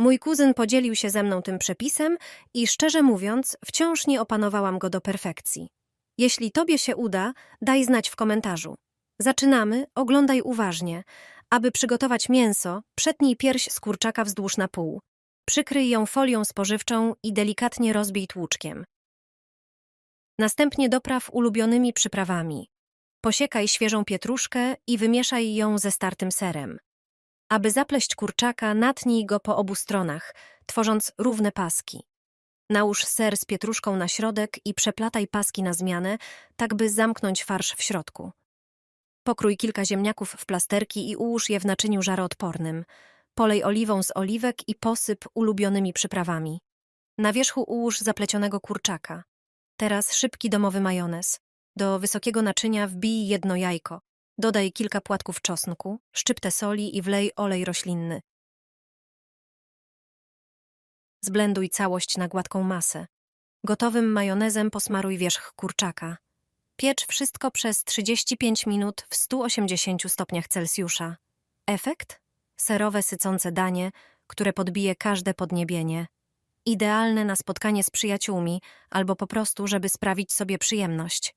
Mój kuzyn podzielił się ze mną tym przepisem i szczerze mówiąc, wciąż nie opanowałam go do perfekcji. Jeśli tobie się uda, daj znać w komentarzu. Zaczynamy, oglądaj uważnie. Aby przygotować mięso, przetnij pierś z kurczaka wzdłuż na pół. Przykryj ją folią spożywczą i delikatnie rozbij tłuczkiem. Następnie dopraw ulubionymi przyprawami. Posiekaj świeżą pietruszkę i wymieszaj ją ze startym serem. Aby zapleść kurczaka, natnij go po obu stronach, tworząc równe paski. Nałóż ser z pietruszką na środek i przeplataj paski na zmianę, tak by zamknąć farsz w środku. Pokrój kilka ziemniaków w plasterki i ułóż je w naczyniu żaroodpornym. Polej oliwą z oliwek i posyp ulubionymi przyprawami. Na wierzchu ułóż zaplecionego kurczaka. Teraz szybki domowy majonez. Do wysokiego naczynia wbij jedno jajko. Dodaj kilka płatków czosnku, szczyptę soli i wlej olej roślinny. Zblenduj całość na gładką masę. Gotowym majonezem posmaruj wierzch kurczaka. Piecz wszystko przez 35 minut w 180 stopniach Celsjusza. Efekt? Serowe, sycące danie, które podbije każde podniebienie. Idealne na spotkanie z przyjaciółmi albo po prostu, żeby sprawić sobie przyjemność.